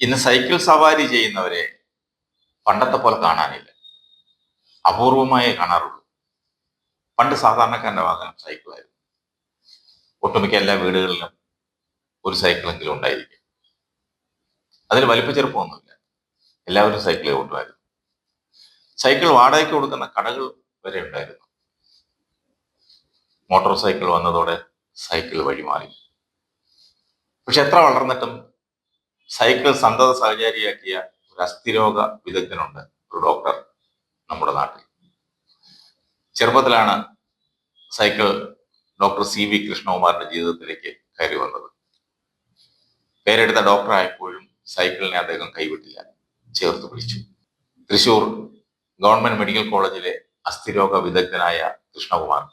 ഇന്ന് സൈക്കിൾ സവാരി ചെയ്യുന്നവരെ പണ്ടത്തെ പോലെ കാണാനില്ല. അപൂർവമായേ കാണാറുള്ളൂ. പണ്ട് സാധാരണക്കാരന്റെ വാഹനം സൈക്കിളായിരുന്നു ഒട്ടുമിക്ക എല്ലാ വീടുകളിലും ഒരു സൈക്കിളെങ്കിലും ഉണ്ടായിരിക്കും. അതിൽ വലിപ്പ ചെറുപ്പമൊന്നുമില്ല എല്ലാവരും സൈക്കിളെ കൊണ്ടുമായിരുന്നു സൈക്കിൾ വാടകയ്ക്ക് കൊടുക്കുന്ന കടകൾ വരെ ഉണ്ടായിരുന്നു. മോട്ടോർ സൈക്കിൾ വന്നതോടെ സൈക്കിൾ വഴിമാറി പക്ഷെ എത്ര വളർന്നിട്ടും സൈക്കിൾ സന്തത സഹചാരിയാക്കിയ ഒരു അസ്ഥിരോഗ വിദഗ്ധനുണ്ട് ഒരു ഡോക്ടർ നമ്മുടെ നാട്ടിൽ. ചെറുപ്പത്തിലാണ് സൈക്കിൾ ഡോക്ടർ സി വി കൃഷ്ണകുമാറിന്റെ ജീവിതത്തിലേക്ക് കയറി വന്നത്. പേരെടുത്ത ഡോക്ടർ ആയപ്പോഴും സൈക്കിളിനെ അദ്ദേഹം കൈവിട്ടില്ല. ചേർത്ത് പിടിച്ചു. തൃശൂർ ഗവൺമെന്റ് മെഡിക്കൽ കോളേജിലെ അസ്ഥിരോഗ വിദഗ്ധനായ കൃഷ്ണകുമാർ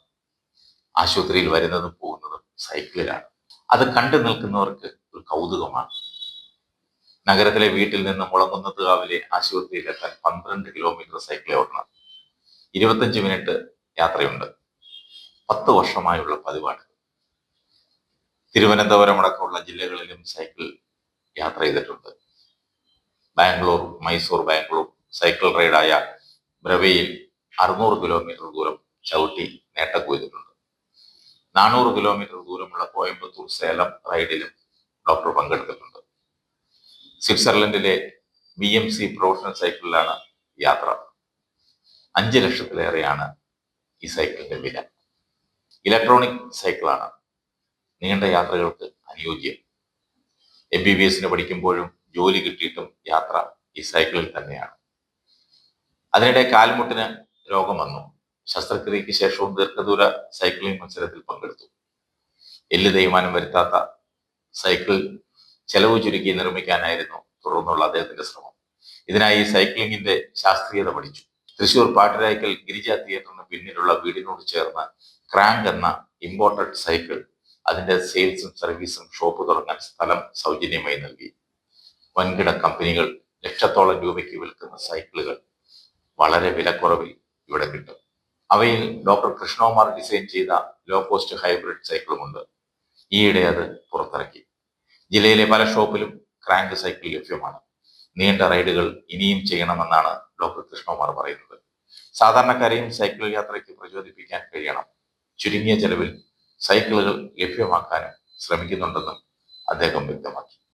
ആശുപത്രിയിൽ വരുന്നതും പോകുന്നതും സൈക്കിളിലാണ്. അത് കണ്ടു നിൽക്കുന്നവർക്ക് ഒരു കൗതുകമാണ്. നഗരത്തിലെ വീട്ടിൽ നിന്ന് മുളങ്ങുന്നത് കാവിലെ ആശുപത്രിയിലെത്താൻ പന്ത്രണ്ട് കിലോമീറ്റർ സൈക്കിൾ ഓടണം ഇരുപത്തഞ്ച് മിനിറ്റ് യാത്രയുണ്ട്. പത്ത് വർഷമായുള്ള പതിവാണ്. തിരുവനന്തപുരം അടക്കമുള്ള ജില്ലകളിലും സൈക്കിൾ യാത്ര ചെയ്തിട്ടുണ്ട്. ബാംഗ്ലൂർ മൈസൂർ ബാംഗ്ലൂർ സൈക്കിൾ റൈഡായ ബ്രവയിൽ അറുന്നൂറ് കിലോമീറ്റർ ദൂരം ചവിട്ടി നേട്ടം കൊയ്തിട്ടുണ്ട്. നാനൂറ് കിലോമീറ്റർ ദൂരമുള്ള കോയമ്പത്തൂർ സേലം റൈഡിലും ഡോക്ടർ പങ്കെടുത്തിട്ടുണ്ട്. സ്വിറ്റ്സർലൻഡിലെ ബി എം സി പ്രൊഫഷണൽ സൈക്കിളിലാണ് യാത്ര. അഞ്ച് ലക്ഷത്തിലേറെയാണ് ഈ സൈക്കിളിന്റെ വില. ഇലക്ട്രോണിക് സൈക്കിളാണ് നീണ്ട യാത്രകൾക്ക് അനുയോജ്യം. എം ബി ബി എസിന് പഠിക്കുമ്പോഴും ജോലി കിട്ടിയിട്ടും യാത്ര ഈ സൈക്കിളിൽ തന്നെയാണ്. അതിനിടെ കാൽമുട്ടിന് രോഗം വന്നു. ശസ്ത്രക്രിയയ്ക്ക് ശേഷവും ദീർഘദൂര സൈക്ലിംഗ് മത്സരത്തിൽ പങ്കെടുത്തു. എല്ല് തേയ്മാനം വരുത്താത്ത സൈക്കിൾ ചെലവ് ചുരുക്കി നിർമ്മിക്കാനായിരുന്നു തുടർന്നുള്ള അദ്ദേഹത്തിന്റെ ശ്രമം. ഇതിനായി സൈക്ലിംഗിന്റെ ശാസ്ത്രീയത പഠിച്ചു. തൃശൂർ പാട്ടിരായ്ക്കൽ ഗിരിജ തിയേറ്ററിന് പിന്നിലുള്ള വീടിനോട് ചേർന്ന് ക്രാങ്ക് എന്ന ഇമ്പോർട്ടഡ് സൈക്കിൾ അതിന്റെ സെയിൽസും സർവീസും ഷോപ്പ് തുടങ്ങാൻ സ്ഥലം സൗജന്യമായി നൽകി. വൻകിട കമ്പനികൾ ലക്ഷത്തോളം രൂപയ്ക്ക് വിൽക്കുന്ന സൈക്കിളുകൾ വളരെ വിലക്കുറവിൽ ഇവിടെ കിട്ടും. അവയിൽ ഡോക്ടർ കൃഷ്ണകുമാർ ഡിസൈൻ ചെയ്ത ലോ കോസ്റ്റ് ഹൈബ്രിഡ് സൈക്കിളുമുണ്ട് ഈയിടെ അത് പുറത്തിറക്കി. ജില്ലയിലെ പല ഷോപ്പിലും ക്രാങ്ക് സൈക്കിൾ ലഭ്യമാണ്. നീണ്ട റൈഡുകൾ ഇനിയും ചെയ്യണമെന്നാണ് ഡോക്ടർ കൃഷ്ണകുമാർ പറയുന്നത്. സാധാരണക്കാരെയും സൈക്കിൾ യാത്രയ്ക്ക് പ്രചോദിപ്പിക്കാൻ കഴിയണം. ചുരുങ്ങിയ ചെലവിൽ സൈക്കിളുകൾ ലഭ്യമാക്കാനും ശ്രമിക്കുന്നുണ്ടെന്നും അദ്ദേഹം വ്യക്തമാക്കി.